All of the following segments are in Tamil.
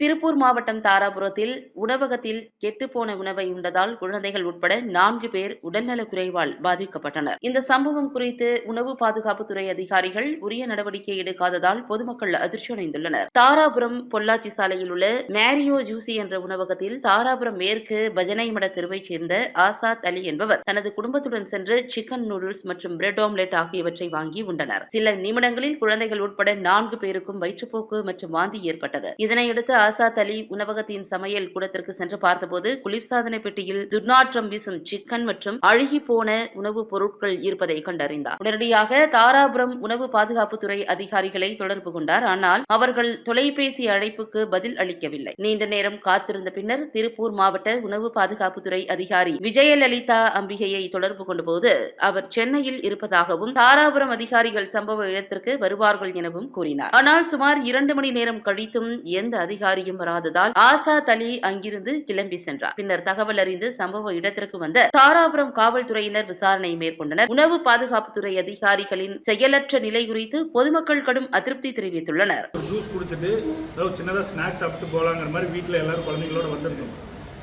திருப்பூர் மாவட்டம் தாராபுரத்தில் உணவகத்தில் கெட்டுப்போன உணவை உண்டதால் குழந்தைகள் உட்பட நான்கு பேர் உடல்நலக் குறைவால் பாதிக்கப்பட்டனர். இந்த சம்பவம் குறித்து உணவு பாதுகாப்புத்துறை அதிகாரிகள் உரிய நடவடிக்கை எடுக்காததால் பொதுமக்கள் அதிர்ச்சி அடைந்துள்ளனர் தாராபுரம் பொள்ளாச்சி சாலையில் உள்ள மேரியோ ஜூசி என்ற உணவகத்தில் தாராபுரம் மேற்கு பஜனை மட தெருவைச் சேர்ந்த ஆசாத் அலி என்பவர் தனது குடும்பத்துடன் சென்று சிக்கன் நூடுல்ஸ் மற்றும் பிரெட் ஆம்லெட் ஆகியவற்றை வாங்கி உண்டனர். சில நிமிடங்களில் குழந்தைகள் உட்பட நான்கு பேருக்கும் வயிற்றுப்போக்கு மற்றும் வாந்தி ஏற்பட்டது. இதனையடுத்து ஆசாத் அலி உணவகத்தின் சமையல் கூடத்திற்கு சென்று பார்த்தபோது குளிர்சாதன பெட்டியில் துர்நாற்றம் வீசும் சிக்கன் மற்றும் அழுகி போன உணவுப் பொருட்கள் இருப்பதை கண்டறிந்தார். உடனடியாக தாராபுரம் உணவு பாதுகாப்புத்துறை அதிகாரிகளை தொடர்பு கொண்டார். ஆனால் அவர்கள் தொலைபேசி அழைப்புக்கு பதில் அளிக்கவில்லை. நீண்ட நேரம் காத்திருந்த பின்னர் திருப்பூர் மாவட்ட உணவு பாதுகாப்புத்துறை அதிகாரி விஜயலலிதா அம்பிகையை தொடர்பு கொண்டபோது அவர் சென்னையில் இருப்பதாகவும் தாராபுரம் அதிகாரிகள் சம்பவ இடத்திற்கு வருவார்கள் எனவும் கூறினார். ஆனால் சுமார் இரண்டு மணி நேரம் கழித்தும் எந்த அதிகாரி அதிகாரியும் வராததால் ஆசாத் அலி அங்கிருந்து கிளம்பி சென்றார். பின்னர் தகவல் அறிந்து சம்பவ இடத்திற்கு வந்த தாராபுரம் காவல்துறையினர் விசாரணை மேற்கொண்டனர். உணவு பாதுகாப்புத்துறை அதிகாரிகளின் செயலற்ற நிலை குறித்து பொதுமக்கள் கடும் அதிருப்தி தெரிவித்துள்ளனர். ஜூஸ் குடிச்சிட்டு ஏதோ சின்னதாக ஸ்நாக்ஸ் சாப்பிட்டு போலாங்கிற மாதிரி வீட்டில் எல்லாரும் குழந்தைங்களோட வந்திருக்கோம்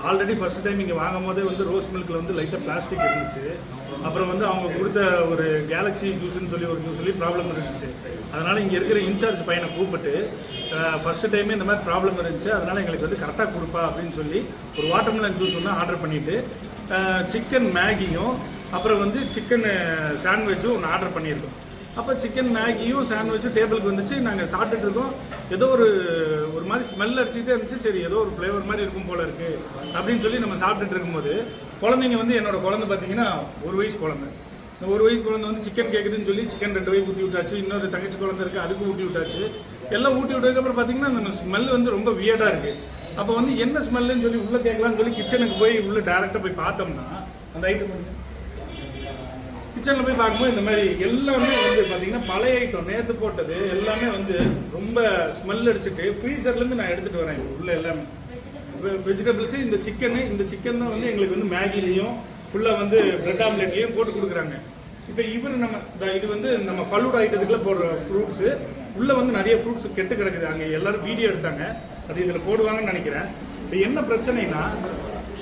ஆல்ரெடி ஃபர்ஸ்ட் டைம் இங்கே வாங்கும் போதே வந்து ரோஸ் மில்கில் வந்து லைட்டாக பிளாஸ்டிக் இருந்துச்சு. அப்புறம் வந்து அவங்க கொடுத்த ஒரு கேலக்ஸி ஜூஸ்ன்னு சொல்லி ஒரு ஜூஸ் சொல்லி ப்ராப்ளம் இருந்துச்சு. அதனால் இங்கே இருக்கிற இன்சார்ஜ் பையனை கூப்பிட்டு ஃபஸ்ட்டு டைமே இந்த மாதிரி ப்ராப்ளம் இருந்துச்சு. அதனால் எங்களுக்கு வந்து கரெக்டாக கொடுப்பா அப்படின்னு சொல்லி ஒரு வாட்டர்மெலன் ஜூஸ் ஒன்று ஆர்டர் பண்ணிவிட்டு சிக்கன் மேகியும் அப்புறம் வந்து சிக்கன் சாண்ட்விச்சும் ஒன்று ஆர்டர் பண்ணியிருக்கோம். அப்போ சிக்கன் மேகியும் சாண்ட்விச்சும் டேபிளுக்கு வந்துச்சு. நாங்கள் சாப்பிட்டுட்டு இருக்கோம். ஏதோ ஒரு ஒரு மாதிரி ஸ்மெல் அடிச்சுக்கிட்டே இருந்துச்சு. சரி ஏதோ ஒரு ஃப்ளேவர் மாதிரி இருக்கும் போல இருக்கு. அப்படின்னு சொல்லி நம்ம சாப்பிட்டுட்டு இருக்கும்போது குழந்தைங்க வந்து என்னோட குழந்தை பார்த்தீங்கன்னா ஒரு வயசு குழந்தை. இந்த ஒரு வயசு குழந்தை வந்து சிக்கன் கேட்குதுன்னு சொல்லி சிக்கன் ரெண்டு வயசு ஊட்டி விட்டாச்சு. இன்னொரு தங்கச்சி குழந்தை இருக்குது அதுக்கு ஊட்டி விட்டாச்சு. எல்லாம் ஊட்டி விட்டதுக்கப்புறம் பார்த்தீங்கன்னா நம்ம ஸ்மெல் வந்து ரொம்ப வியர்டாக இருக்குது அப்போ வந்து என்ன ஸ்மெல்லுன்னு சொல்லி உள்ளே கேட்கலான்னு சொல்லி கிச்சனுக்கு போய் உள்ளே டேரெக்டாக போய் பார்த்தோம்னா அந்த ஐட்டம் வந்து கிச்சனில் போய் பார்க்கும்போது இந்த மாதிரி எல்லாமே வந்து பார்த்தீங்கன்னா பழைய ஐட்டம் நேற்று போட்டது எல்லாமே வந்து ரொம்ப ஸ்மெல் அடிச்சுட்டு ஃப்ரீசர்லேருந்து நான் எடுத்துகிட்டு வரேன் உள்ளே உள்ள எல்லாமே. வெஜிடபிள்ஸு இந்த சிக்கனு இந்த சிக்கன் தான் வந்து எங்களுக்கு வந்து மேகிலையும் ஃபுல்லாக வந்து பிரெட் ஆம்லெட்லேயும் போட்டு கொடுக்குறாங்க. இப்போ இவர் நம்ம இது வந்து நம்ம ஃபலூட் ஐட்டத்துக்குள்ள போடுற ஃப்ரூட்ஸு உள்ளே வந்து நிறைய ஃப்ரூட்ஸ் கெட்டு கிடக்குது. அங்கே எல்லோரும் வீடியோ எடுத்தாங்க. அது இதில் போடுவாங்கன்னு நினைக்கிறேன். இப்போ என்ன பிரச்சனைனா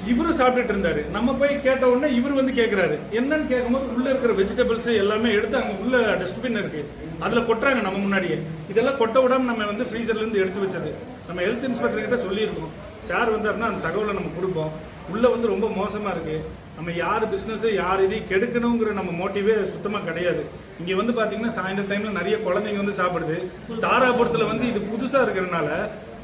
இவரும் சாப்பிட்டுட்டு இருந்தாரு. நம்ம போய் கேட்ட உடனே இவர் வந்து கேட்குறாரு என்னன்னு கேட்கும்போது உள்ள இருக்கிற வெஜிடபிள்ஸ் எல்லாமே எடுத்து அங்கே உள்ள டஸ்ட்பின் இருக்கு. அதில் கொட்டுறாங்க நம்ம முன்னாடியே. இதெல்லாம் கொட்ட விடாம நம்ம வந்து ஃப்ரீசர்லேருந்து எடுத்து வச்சது. நம்ம ஹெல்த் இன்ஸ்பெக்டர் கிட்ட சொல்லியிருக்கோம். சார் வந்தாருன்னா அந்த தகவலை நம்ம கொடுப்போம். உள்ளே வந்து ரொம்ப மோசமாக இருக்குது நம்ம யார் பிஸ்னஸ்ஸு யார் இதையும் கெடுக்கணுங்கிற நம்ம மோட்டிவே சுத்தமாக கிடையாது. இங்கே வந்து பார்த்தீங்கன்னா சாயந்தர டைமில் நிறைய குழந்தைங்க வந்து சாப்பிடுது. தாராபுரத்தில் வந்து இது புதுசாக இருக்கிறதுனால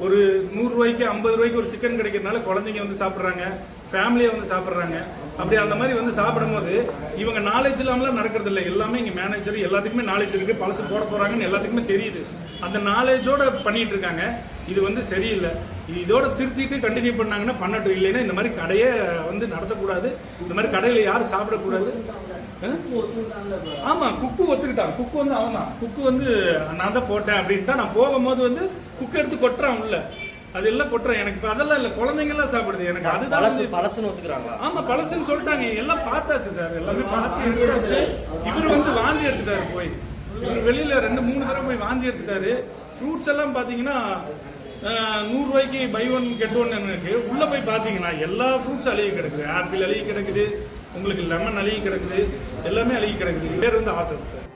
ஒரு நூறு ரூபாய்க்கு ஐம்பது ரூபாய்க்கு ஒரு சிக்கன் கிடைக்கிறதுனால குழந்தைங்க வந்து சாப்பிட்றாங்க. ஃபேமிலியை வந்து சாப்பிட்றாங்க. அப்படி அந்த மாதிரி வந்து சாப்பிடும்போது இவங்க நாலேஜ் இல்லாமலாம் நடக்கிறது இல்லை எல்லாமே இங்கே மேனேஜர் எல்லாத்துக்குமே நாலேஜ் இருக்குது பழசு போட போகிறாங்கன்னு எல்லாத்துக்குமே தெரியுது. அந்த நாலேஜோட பண்ணிட்டு இருக்காங்க இது வந்து சரியில்லை. இது இதோட திருத்திட்டு கண்டினியூ பண்ணாங்கன்னா பண்ணட்டும். இல்லைன்னா இந்த மாதிரி கடையை வந்து நடத்தக்கூடாது. இந்த மாதிரி கடையில் யாரும் சாப்பிடக்கூடாது. அஹ்? ஆமா குக்கு ஒத்துக்கிட்டான். குக்கு வந்து அவன் தான் குக்கு வந்து நான் தான் போட்டேன் அப்படின்ட்டா நான் போகும்போது வந்து குக்கு எடுத்து கொட்டுறான் உள்ள அது எல்லாம் கொட்டுறேன். எனக்கு இப்ப அதெல்லாம் இல்ல. குழந்தைங்க எல்லாம் சாப்பிடுது. எனக்கு அதுதான் பழசு பழசுன்னு ஒத்துக்கிறாங்களா? ஆமா பழசுன்னு சொல்லிட்டாங்க. எல்லாம் பார்த்தாச்சு சார். எல்லாமே பார்த்து எடுத்தாச்சு இவர் வந்து வாந்தி எடுத்துட்டாரு போய். இவர் வெளியில் ரெண்டு மூணு தடவை போய் வாந்தி எடுத்துட்டாரு. ஃப்ரூட்ஸ் எல்லாம் பார்த்தீங்கன்னா நூறுரூவாய்க்கு பை ஒன் கெட் ஒன் இருக்கு. உள்ளே போய் பார்த்தீங்கன்னா எல்லா ஃப்ரூட்ஸ் அழுகி கிடக்குது. ஆப்பிள் அழுகி கிடக்குது. உங்களுக்கு லெமன் அழுகி கிடக்குது. எல்லாமே அழுகி கிடக்குது. பேர் வந்து ஆசத் சார்